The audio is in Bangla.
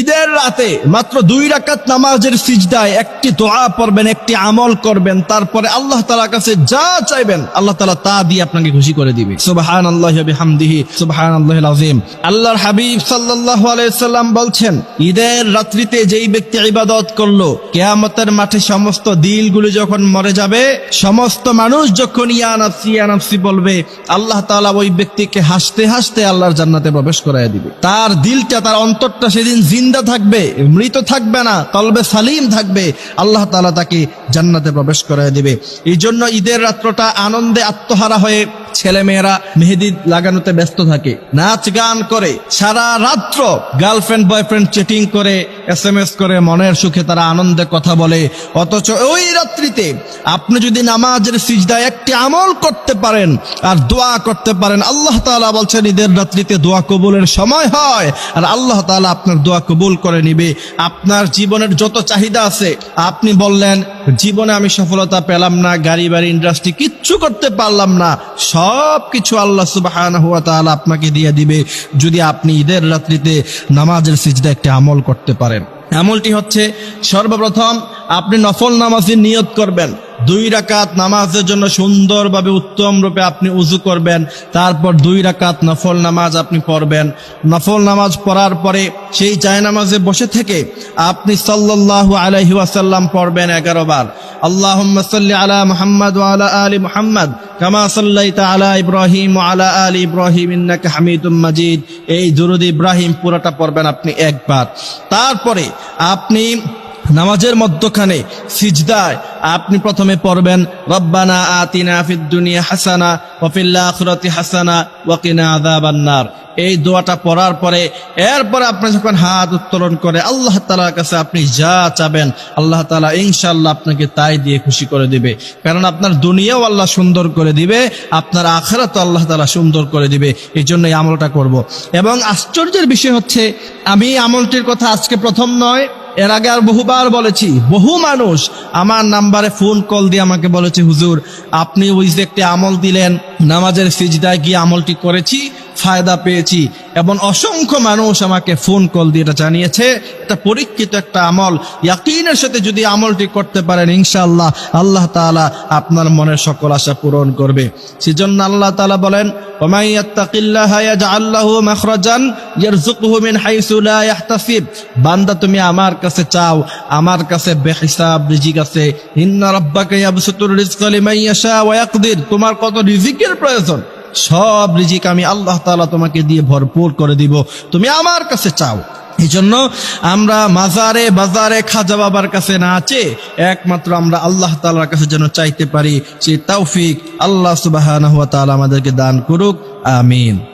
ঈদের রাতে মাত্র দুই রাকাত নামাজের সিজদায় একটি দোয়া পড়বেন, একটি আমল করবেন, তারপরে আল্লাহ তালার কাছে যা চাইবেন, আল্লাহ তালা তা দিয়ে আপনাকে খুশি করে দিবে। সুবাহান আল্লাহ হামদিহি সুবাহান আল্লাহ আজিম আল্লাহর হাবিব সাল্লাহ আলাইসাল্লাম বলছেন, ঈদের রাত্রিতে যেই ব্যক্তি ইবাদত করল, কেয়ামতের মাঠে সমস্ত দিলগুলো যখন মরে যাবে, সমস্ত মানুষ যখন ইয়ানাফসি ইয়ানাফসি বলবে, আল্লাহ তাআলা ওই ব্যক্তিকে হাসতে হাসতে আল্লাহর জান্নাতে প্রবেশ করায় দিবে। তার দিলটা, তার অন্তরটা সেদিন জিন্দা থাকবে, মৃত থাকবে না, কলবে সালিম থাকবে, আল্লাহ তালা তাকে জান্নাতে প্রবেশ করায় দিবে। এই জন্য ঈদের রাত্রটা আনন্দে আত্মহারা হয়ে ছেলেমেয়েরা মেহেদি লাগানোতে ব্যস্ত থাকে। নাচ গান করে। সারা রাত্র গার্লফ্রেন্ড বয়ফ্রেন্ড চেটিং করে এস এম এস করে, মনের সুখে তারা আনন্দে কথা বলে। অথচ ওই রাত্রিতে আপনি যদি নামাজের সিজদায় একটি আমল করতে পারেন আর দোয়া করতে পারেন, আল্লাহ তাআলা বলছেন, ঈদের রাত্রিতে দোয়া কবুলের সময় হয় আর আল্লাহ তাআলা আপনার দোয়া কবুল করে নিবে। আপনার জীবনের যত চাহিদা আছে, আপনি বললেন, জীবনে আমি সফলতা পেলাম না, গাড়ি বাড়ি, ইন্ডাস্ট্রি কিচ্ছু করতে পারলাম না, সব কিছু আল্লাহ সুবাহ আপনাকে দিয়ে দিবে যদি আপনি ঈদের রাত্রিতে নামাজের সিজদা একটি আমল করতে পারেন। আমলটি হচ্ছে সর্বপ্রথম আপনি নফল নামাজের নিয়ত করবেন। দুই রাকাত নামাজের জন্য সুন্দরভাবে উত্তম রূপে আপনি উজু করবেন। তারপর দুই রাকাত নফল নামাজ আপনি পড়বেন। নফল নামাজ পড়ার পরে সেই জায় নামাজে বসে থেকে আপনি সাল্লাল্লাহু আলাইহি ওয়াসাল্লাম পড়বেন এগারো বার। আল্লাহুম্মা সাল্লি আলা মুহাম্মদ আলা আলি মুহাম্মদ, কামা সাল্লাইতা আলা ইব্রাহিম আলা আলী ইব্রাহিম, ইন্নাকা হামিদুম মাজিদ। এই দুরুদ ইব্রাহিম পুরোটা পড়বেন আপনি একবার। তারপরে আপনি নামাজের মধ্যখানে সিজদায় আপনি প্রথমে পড়বেন, রব্বানা আতিনা ফিদ দুনিয়া হাসানা ওয়া ফিল আখিরাতি হাসানা ওয়া কিনা আযাবান নার। এই দোয়াটা পড়ার পরে, এরপরে আপনি যখন হাত উত্তোলন করে আল্লাহ তালার কাছে আপনি যা চাবেন, আল্লাহ তালা ইনশাল্লাহ আপনাকে তাই দিয়ে খুশি করে দিবে। কারণ আপনার দুনিয়াও আল্লাহ সুন্দর করে দিবে, আপনার আখেরাতও আল্লাহ তালা সুন্দর করে দিবে। এই জন্য এই আমলটা করব। এবং আশ্চর্যের বিষয় হচ্ছে, আমি আমলটির কথা আজকে প্রথম নয় এর আগে আর বহুবার বলেছি, বহু মানুষ আমার নাম্বারে ফোন কল দিয়ে আমাকে বলেছে, হুজুর, আপনি ওই যে একটি আমল দিলেন, নামাজের সিজদায় গিয়ে আমলটি করেছি ফায়দা পেয়েছি। এবং অসংখ্য মানুষ আমাকে ফোন কল দিয়ে এটা জানিয়েছে। এটা পরীক্ষিত একটা আমল। ইয়াকিনের সাথে যদি আমলটি করতে পারেন, ইনশাআল্লাহ আল্লাহ তাআলা আপনার মনের সকল আশা পূরণ করবে। সেজন্য আল্লাহ তাআলা বলেন বান্দা, তুমি আমার কাছে চাও, আমার কাছে বেহিসাব রিজিক আছে। তোমার কত রিজিকের প্রয়োজন? সব রিজিক আমি আল্লাহ তালা তোমাকে দিয়ে ভরপুর করে দিব। তুমি আমার কাছে চাও। এই জন্য আমরা মাজারে, বাজারে খাজা বাবার কাছে না আছে একমাত্র আমরা আল্লাহ তালার কাছে যেন চাইতে পারি সেই তৌফিক আল্লাহ সুবাহ আমাদেরকে দান করুক। আমিন।